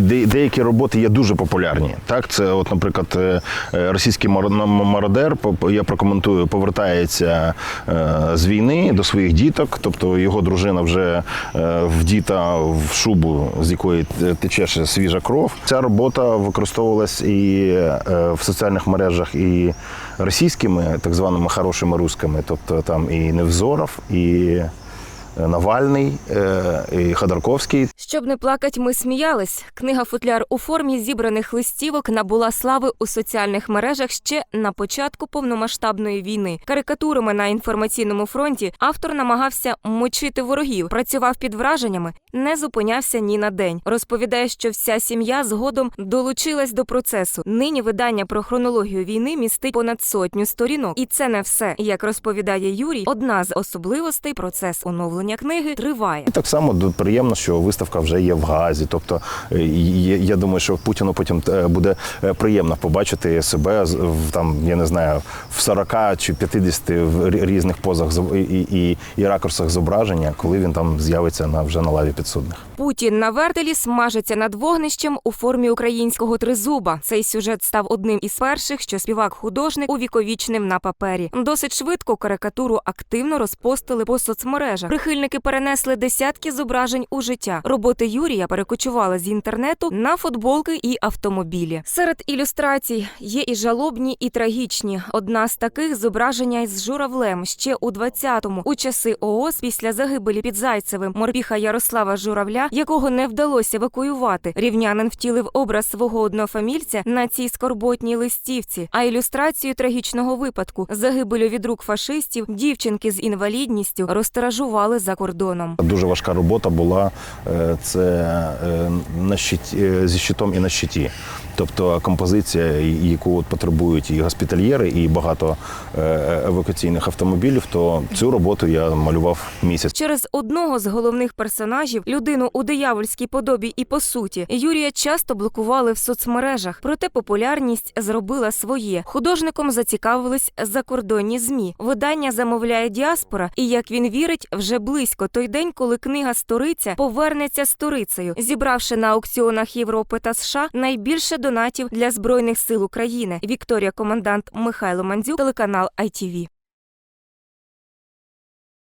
де- деякі роботи є дуже популярні. Так, це, от, наприклад, е, е, російський мар- мародер, я прокоментую, повертається е, з війни до своїх діток. Тобто його дружина вже вдіта в шубу, з якої тече ще свіжа кров. Ця робота використовувалась і в соціальних мережах і російськими, так званими хорошими русками, тобто там і Невзоров, і Навальний, е, і Ходорковський. Щоб не плакать, ми сміялись. Книга Футляр у формі зібраних листівок набула слави у соціальних мережах ще на початку повномасштабної війни. Карикатурами на інформаційному фронті автор намагався мочити ворогів, працював під враженнями, не зупинявся ні на день. Розповідає, що вся сім'я згодом долучилась до процесу. Нині видання про хронологію війни містить понад сотню сторінок, і це не все. Як розповідає Юрій, одна з особливостей процес оновлення книги триває. Так само приємно, що виставка вже є в Газі. Тобто, е, я думаю, що Путіну потім е, буде е, приємно побачити себе в там, я не знаю, в 40 чи 50 в різних позах і, і, і ракурсах зображення, коли він там з'явиться на вже на лаві підсудних. Путін на вертелі смажиться над вогнищем у формі українського тризуба. Цей сюжет став одним із перших, що співак-художник увіковічнив на папері. Досить швидко карикатуру активно розпостили по соцмережах. Прихильники перенесли десятки зображень у життя. Роботи Юрія перекочували з інтернету на футболки і автомобілі. Серед ілюстрацій є і жалобні, і трагічні. Одна з таких зображення із журавлем ще у 20-му, у часи ООС після загибелі під Зайцевим морпіха Ярослава Журавля, якого не вдалося евакуювати. Рівнянин втілив образ свого однофамільця на цій скорботній листівці. А ілюстрацію трагічного випадку загибелю від рук фашистів дівчинки з інвалідністю розтиражували за кордоном. Дуже важка робота була е, це е, на щиті, е, зі щитом і на щиті. Тобто композиція, яку от потребують і госпітальєри, і багато е, евакуаційних автомобілів, то цю роботу я малював місяць. Через одного з головних персонажів, людину у диявольській подобі і по суті, Юрія часто блокували в соцмережах. Проте популярність зробила своє. Художником зацікавились закордонні змі. Видання замовляє діаспора, і як він вірить, вже близько той день, коли книга Сториця повернеться сторицею, зібравши на аукціонах Європи та США найбільше донатів для збройних сил України. Вікторія Командант Михайло Мандзюк, телеканал ITV.